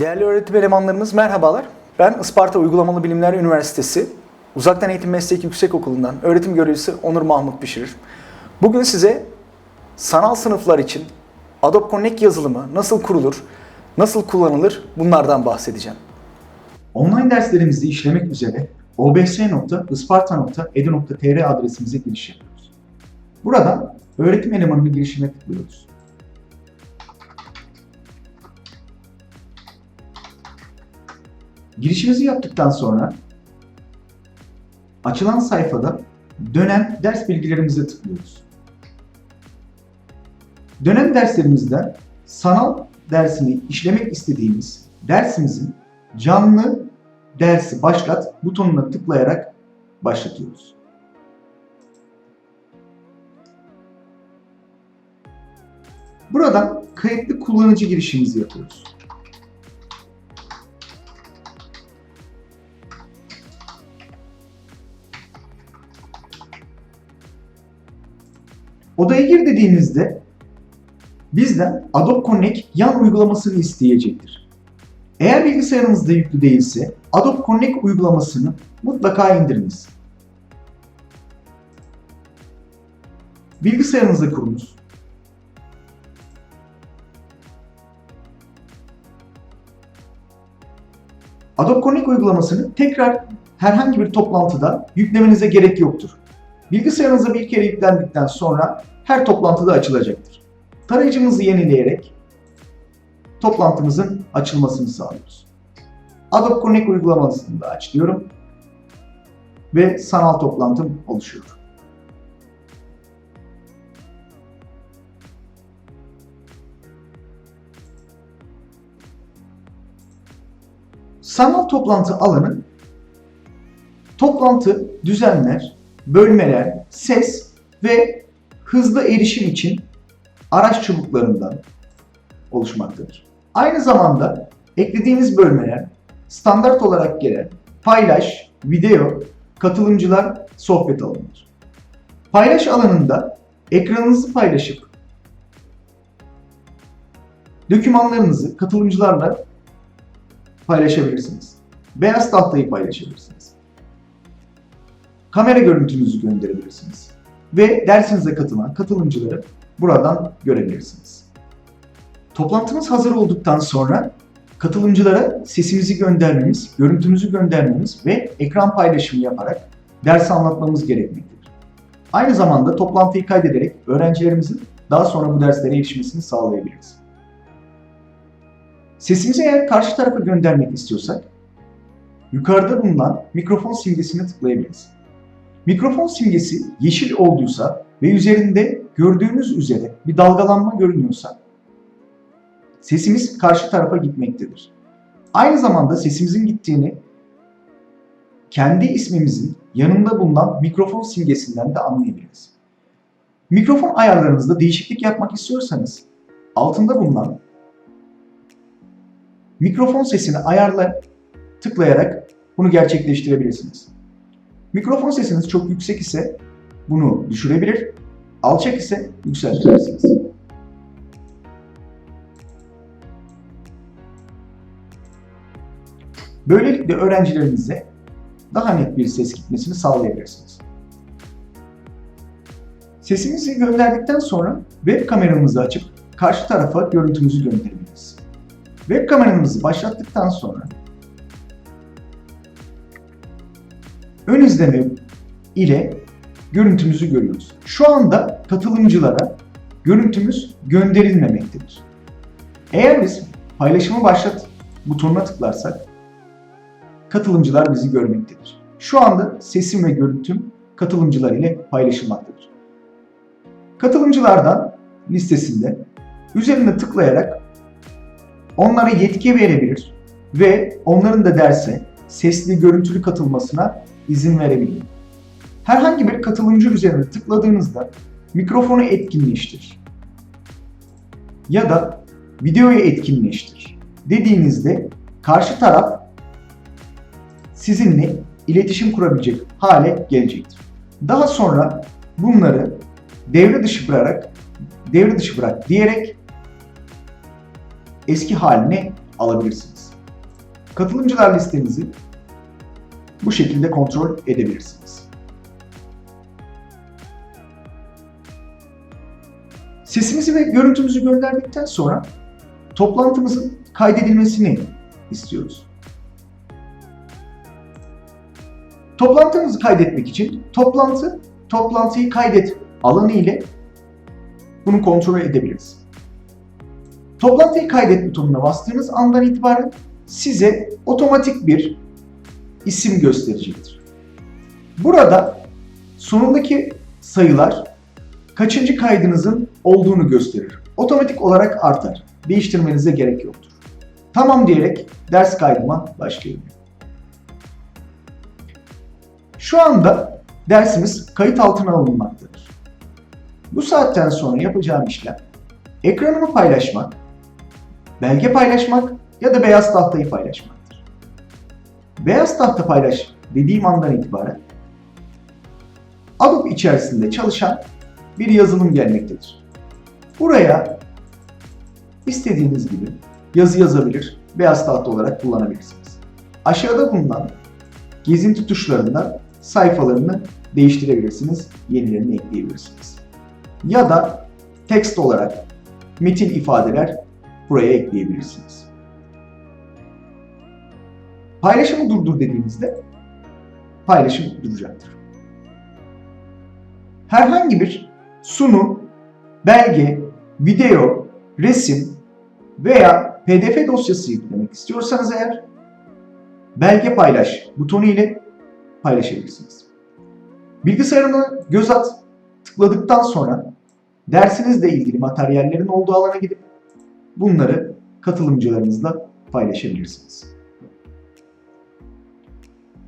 Değerli öğretim elemanlarımız merhabalar. Ben Isparta Uygulamalı Bilimler Üniversitesi Uzaktan Eğitim Meslek Yüksekokulu'ndan öğretim görevlisi Onur Mahmut Pişirir. Bugün size sanal sınıflar için Adobe Connect yazılımı nasıl kurulur, nasıl kullanılır bunlardan bahsedeceğim. Online derslerimizi işlemek üzere obs.isparta.edu.tr adresimize giriş yapıyoruz. Buradan öğretim elemanını girişine tıklıyoruz. Girişimizi yaptıktan sonra açılan sayfada dönem ders bilgilerimize tıklıyoruz. Dönem derslerimizden sanal dersini işlemek istediğimiz dersimizin canlı dersi başlat butonuna tıklayarak başlatıyoruz. Buradan kayıtlı kullanıcı girişimizi yapıyoruz. Gir dediğinizde bizden Adobe Connect yan uygulamasını isteyecektir. Eğer bilgisayarınızda yüklü değilse Adobe Connect uygulamasını mutlaka indiriniz. Bilgisayarınızda kurunuz. Adobe Connect uygulamasını tekrar herhangi bir toplantıda yüklemenize gerek yoktur. Bilgisayarınıza bir kere yüklendikten sonra her toplantıda açılacaktır. Tarayıcımızı yenileyerek toplantımızın açılmasını sağlıyoruz. Adobe Connect uygulamasını da aç diyorum ve sanal toplantım oluşuyor. Sanal toplantı alanı toplantı düzenler, bölmeler, ses ve hızlı erişim için araç çubuklarından oluşmaktadır. Aynı zamanda eklediğimiz bölmeler standart olarak gelen paylaş, video, katılımcılar, sohbet alanıdır. Paylaş alanında ekranınızı paylaşıp dokümanlarınızı katılımcılarla paylaşabilirsiniz. Beyaz tahtayı paylaşabilirsiniz. Kamera görüntünüzü gönderebilirsiniz. Ve dersinize katılan katılımcıları buradan görebilirsiniz. Toplantımız hazır olduktan sonra katılımcılara sesimizi göndermemiz, görüntümüzü göndermemiz ve ekran paylaşımı yaparak dersi anlatmamız gerekmektedir. Aynı zamanda toplantıyı kaydederek öğrencilerimizin daha sonra bu derslere erişmesini sağlayabiliriz. Sesimizi eğer karşı tarafa göndermek istiyorsak, yukarıda bulunan mikrofon simgesine tıklayabiliriz. Mikrofon simgesi yeşil olduysa ve üzerinde gördüğünüz üzere bir dalgalanma görünüyorsa sesimiz karşı tarafa gitmektedir. Aynı zamanda sesimizin gittiğini kendi ismimizin yanında bulunan mikrofon simgesinden de anlayabiliriz. Mikrofon ayarlarınızda değişiklik yapmak istiyorsanız altında bulunan mikrofon sesini ayarla tıklayarak bunu gerçekleştirebilirsiniz. Mikrofon sesiniz çok yüksek ise bunu düşürebilir, alçak ise yükseltebilirsiniz. Böylelikle öğrencilerinize daha net bir ses gitmesini sağlayabilirsiniz. Sesimizi gönderdikten sonra web kameramızı açıp karşı tarafa görüntümüzü gönderebiliriz. Web kameramızı başlattıktan sonra ön izleme ile görüntümüzü görüyoruz. Şu anda katılımcılara görüntümüz gönderilmemektedir. Eğer biz paylaşımı başlat butonuna tıklarsak katılımcılar bizi görmektedir. Şu anda sesim ve görüntüm katılımcılar ile paylaşılmaktadır. Katılımcılardan listesinde üzerine tıklayarak onlara yetki verebilir ve onların da derse sesli görüntülü katılmasına izin verebilir. Herhangi bir katılımcı üzerine tıkladığınızda mikrofonu etkinleştir ya da videoyu etkinleştir dediğinizde karşı taraf sizinle iletişim kurabilecek hale gelecektir. Daha sonra bunları devre dışı bırakarak devre dışı bırak diyerek eski haline alabilirsiniz. katılımcılar listenizi bu şekilde kontrol edebilirsiniz. Sesimizi ve görüntümüzü gönderdikten sonra toplantımızın kaydedilmesini istiyoruz. Toplantımızı kaydetmek için toplantı, toplantıyı kaydet alanı ile bunu kontrol edebiliriz. Toplantıyı kaydet butonuna bastığınız andan itibaren size otomatik bir isim gösterecektir. Burada sonundaki sayılar kaçıncı kaydınızın olduğunu gösterir. Otomatik olarak artar. Değiştirmenize gerek yoktur. Tamam diyerek ders kaydıma başlayalım. Şu anda dersimiz kayıt altına alınmaktadır. Bu saatten sonra yapacağım işlem ekranımı paylaşmak, belge paylaşmak ya da beyaz tahtayı paylaşmaktır. Beyaz tahta paylaş dediğim andan itibaren Adobe içerisinde çalışan bir yazılım gelmektedir. Buraya istediğiniz gibi yazı yazabilir, beyaz tahta olarak kullanabilirsiniz. Aşağıda bulunan gezinti tuşlarından sayfalarını değiştirebilirsiniz, yenilerini ekleyebilirsiniz. Ya da text olarak metin ifadeler buraya ekleyebilirsiniz. Paylaşımı durdur dediğinizde paylaşım duracaktır. Herhangi bir sunum, belge, video, resim veya PDF dosyası yüklemek istiyorsanız eğer belge paylaş butonu ile paylaşabilirsiniz. Bilgisayarına göz at tıkladıktan sonra dersinizle ilgili materyallerin olduğu alana gidip bunları katılımcılarınızla paylaşabilirsiniz.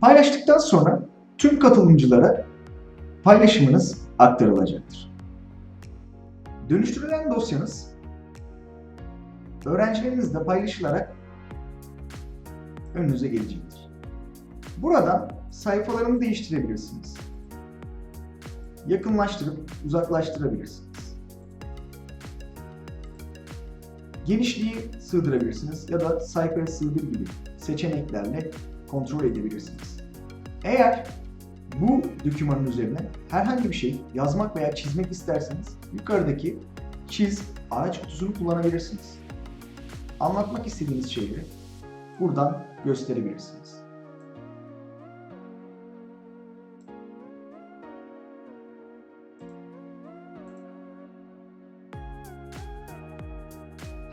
Paylaştıktan sonra tüm katılımcılara paylaşımınız aktarılacaktır. Dönüştürülen dosyanız öğrencilerinizle paylaşılarak önünüze gelecektir. Buradan sayfalarını değiştirebilirsiniz. Yakınlaştırıp uzaklaştırabilirsiniz. Genişliği sığdırabilirsiniz ya da sayfaya sığdır gibi seçeneklerle kontrol edebilirsiniz. Eğer bu dokümanın üzerine herhangi bir şey yazmak veya çizmek isterseniz yukarıdaki çiz araç kutusunu kullanabilirsiniz. Anlatmak istediğiniz şeyleri buradan gösterebilirsiniz.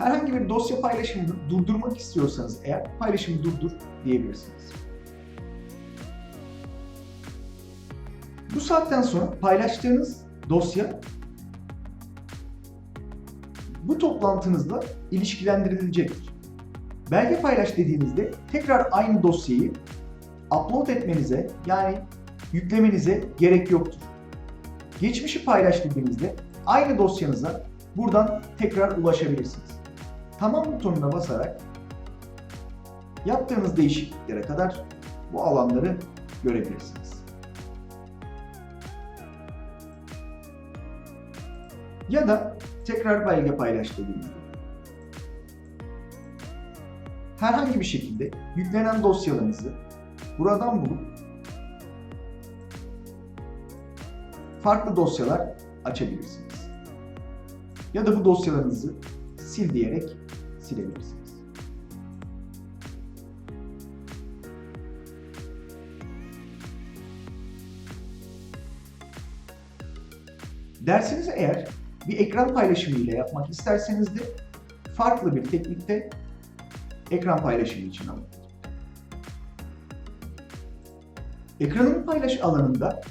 Herhangi bir dosya paylaşımını durdurmak istiyorsanız eğer paylaşımı durdur diyebilirsiniz. Bu saatten sonra paylaştığınız dosya bu toplantınızla ilişkilendirilecektir. Belge paylaş dediğinizde tekrar aynı dosyayı upload etmenize yani yüklemenize gerek yoktur. Geçmişi paylaş dediğinizde aynı dosyanıza buradan tekrar ulaşabilirsiniz. Tamam butonuna basarak yaptığınız değişikliklere kadar bu alanları görebilirsiniz. Ya da tekrar belge paylaş dediğimizde herhangi bir şekilde yüklenen dosyalarınızı buradan bulup farklı dosyalar açabilirsiniz. Ya da bu dosyalarınızı sil diyerek silebilirsiniz. Dersinizi eğer bir ekran paylaşımı ile yapmak isterseniz de farklı bir teknikte ekran paylaşımı için alın. Ekranın paylaş alanında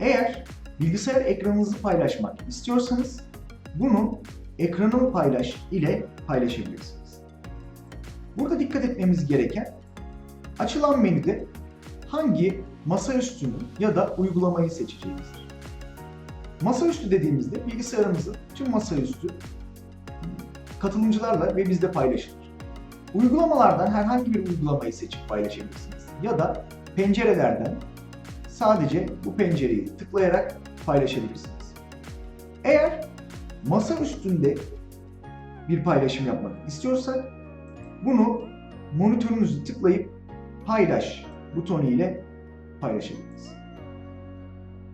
eğer bilgisayar ekranınızı paylaşmak istiyorsanız bunu ekranımı paylaş ile paylaşabilirsiniz. Burada dikkat etmemiz gereken açılan menüde hangi masaüstünü ya da uygulamayı seçeceğimizdir. Masaüstü dediğimizde bilgisayarımızın tüm masaüstü katılımcılarla ve bizde paylaşılır. Uygulamalardan herhangi bir uygulamayı seçip paylaşabilirsiniz. Ya da pencerelerden sadece bu pencereyi tıklayarak paylaşabilirsiniz. Eğer masa üstünde bir paylaşım yapmak istiyorsak bunu monitörünüzü tıklayıp paylaş butonu ile paylaşabiliriz.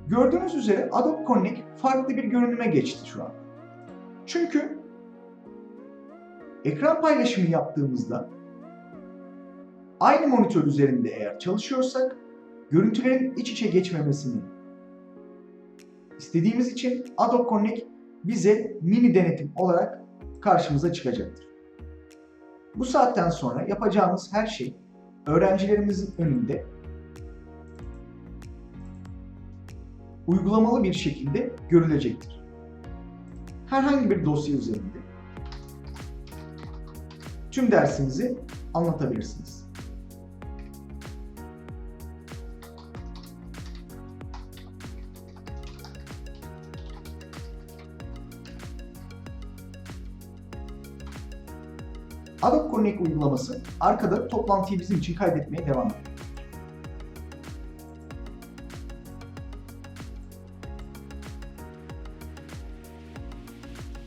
Gördüğünüz üzere Adobe Connect farklı bir görünüme geçti şu an. Çünkü ekran paylaşımı yaptığımızda aynı monitör üzerinde eğer çalışıyorsak görüntülerin iç içe geçmemesini istediğimiz için Adobe Connect bize mini denetim olarak karşımıza çıkacaktır. Bu saatten sonra yapacağımız her şey öğrencilerimizin önünde uygulamalı bir şekilde görülecektir. Herhangi bir dosya üzerinde tüm dersinizi anlatabilirsiniz. Adobe Connect uygulaması arkada toplantıyı bizim için kaydetmeye devam ediyor.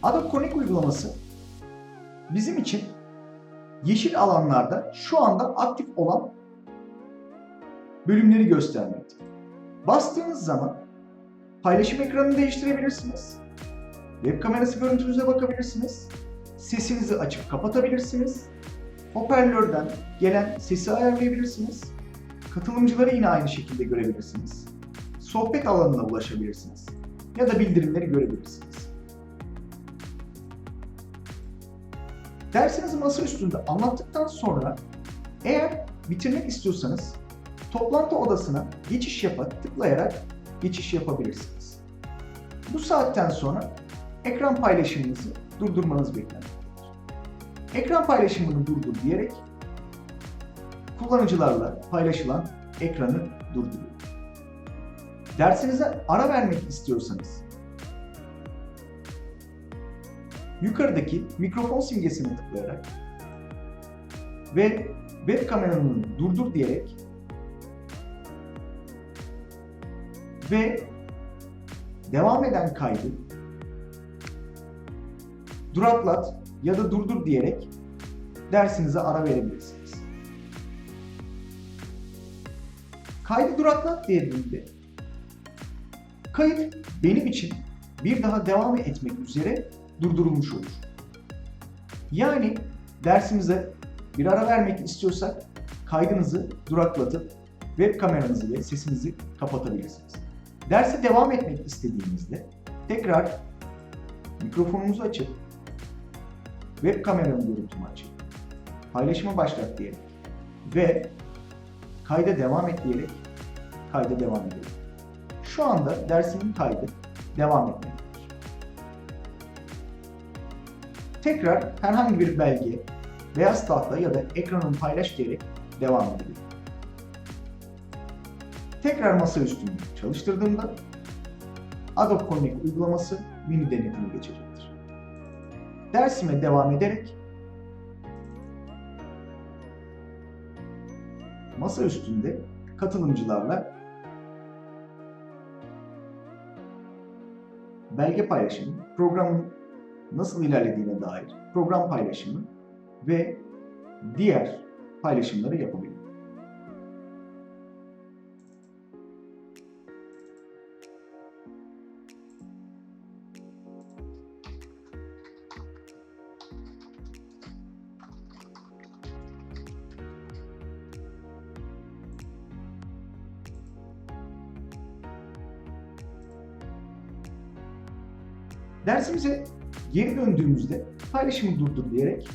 Adobe Connect uygulaması bizim için yeşil alanlarda şu anda aktif olan bölümleri göstermekte. Bastığınız zaman paylaşım ekranını değiştirebilirsiniz. Web kamerası görüntünüze bakabilirsiniz. Sesinizi açıp kapatabilirsiniz. Hoparlörden gelen sesi ayarlayabilirsiniz. Katılımcıları yine aynı şekilde görebilirsiniz. Sohbet alanına ulaşabilirsiniz. Ya da bildirimleri görebilirsiniz. Dersinizi masa üstünde anlattıktan sonra eğer bitirmek istiyorsanız toplantı odasına geçiş yapa tıklayarak geçiş yapabilirsiniz. Bu saatten sonra ekran paylaşımınızı durdurmanız beklenmektedir. Ekran paylaşımını durdur diyerek kullanıcılarla paylaşılan ekranı durduruyor. Dersinize ara vermek istiyorsanız yukarıdaki mikrofon simgesine tıklayarak ve web kameranı durdur diyerek ve devam eden kaydı duraklat ya da durdur diyerek dersinize ara verebilirsiniz. Kaydı duraklat dediğimde kayıt benim için bir daha devam etmek üzere durdurulmuş olur. Yani dersimize bir ara vermek istiyorsak kaydınızı duraklatıp web kameranızı ve sesinizi kapatabilirsiniz. Derse devam etmek istediğinizde tekrar mikrofonunuzu açıp web kameranın görüntümü açıp paylaşımı başlat diyerek ve kayda devam et diyerek kayda devam edelim. Şu anda dersimin kaydı devam etmektedir. Tekrar herhangi bir belge, beyaz tahta ya da ekranını paylaş diyerek devam edelim. Tekrar masaüstünü çalıştırdığımda Adobe Connect uygulaması mini denetime geçecektir. Dersime devam ederek masa üstünde katılımcılarla belge paylaşımı, programın nasıl ilerlediğine dair program paylaşımı ve diğer paylaşımları yapabilirim. Dersimize geri döndüğümüzde paylaşımı durdur diyerek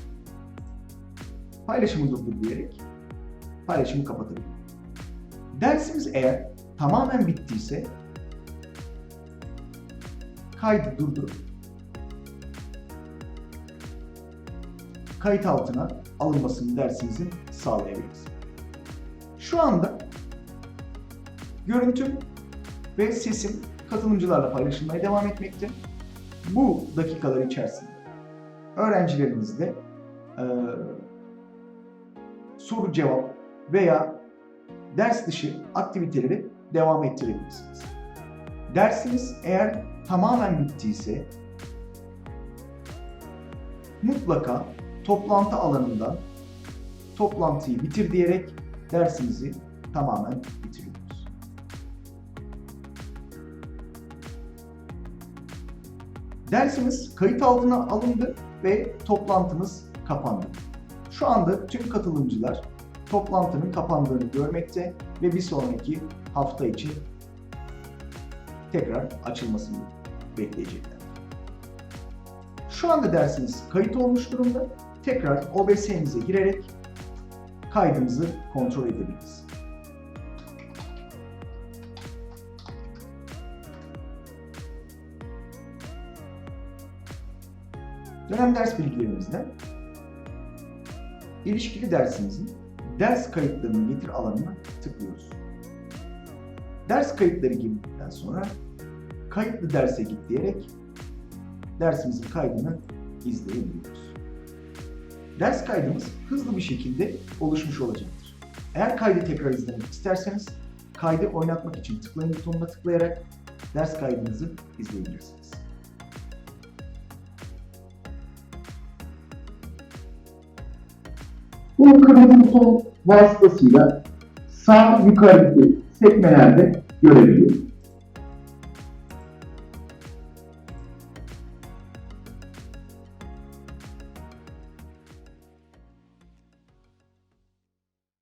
paylaşımı durdur diyerek paylaşımı kapatabilirim. Dersimiz eğer tamamen bittiyse kaydı durdurup kayıt altına alınmasını dersimizin sağlayabiliriz. Şu anda görüntüm ve sesim katılımcılarla paylaşılmaya devam etmekte. Bu dakikalar içerisinde öğrencilerimizle e, soru cevap veya ders dışı aktiviteleri devam ettirebilirsiniz. Dersiniz eğer tamamen bittiyse mutlaka toplantı alanından toplantıyı bitir diyerek dersimizi tamamen bitiriyoruz. Dersimiz kayıt altına alındı ve toplantımız kapandı. Şu anda tüm katılımcılar toplantının kapandığını görmekte ve bir sonraki hafta için tekrar açılmasını bekleyecekler. Şu anda dersimiz kayıt olmuş durumda. Tekrar OBS'imize girerek kaydımızı kontrol edebiliriz. Dönem ders bilgilerimizde ilişkili dersimizin ders kayıtlarını getir alanına tıklıyoruz. Ders kayıtları girdikten sonra kayıtlı derse git diyerek dersimizin kaydını izleyebiliyoruz. Ders kaydımız hızlı bir şekilde oluşmuş olacaktır. Eğer kaydı tekrar izlemek isterseniz kaydı oynatmak için tıklayın butonuna tıklayarak ders kaydınızı izleyebilirsiniz. Bu kırmızı buton vasıtasıyla sağ yukarıdaki sekmelerde görebiliyoruz.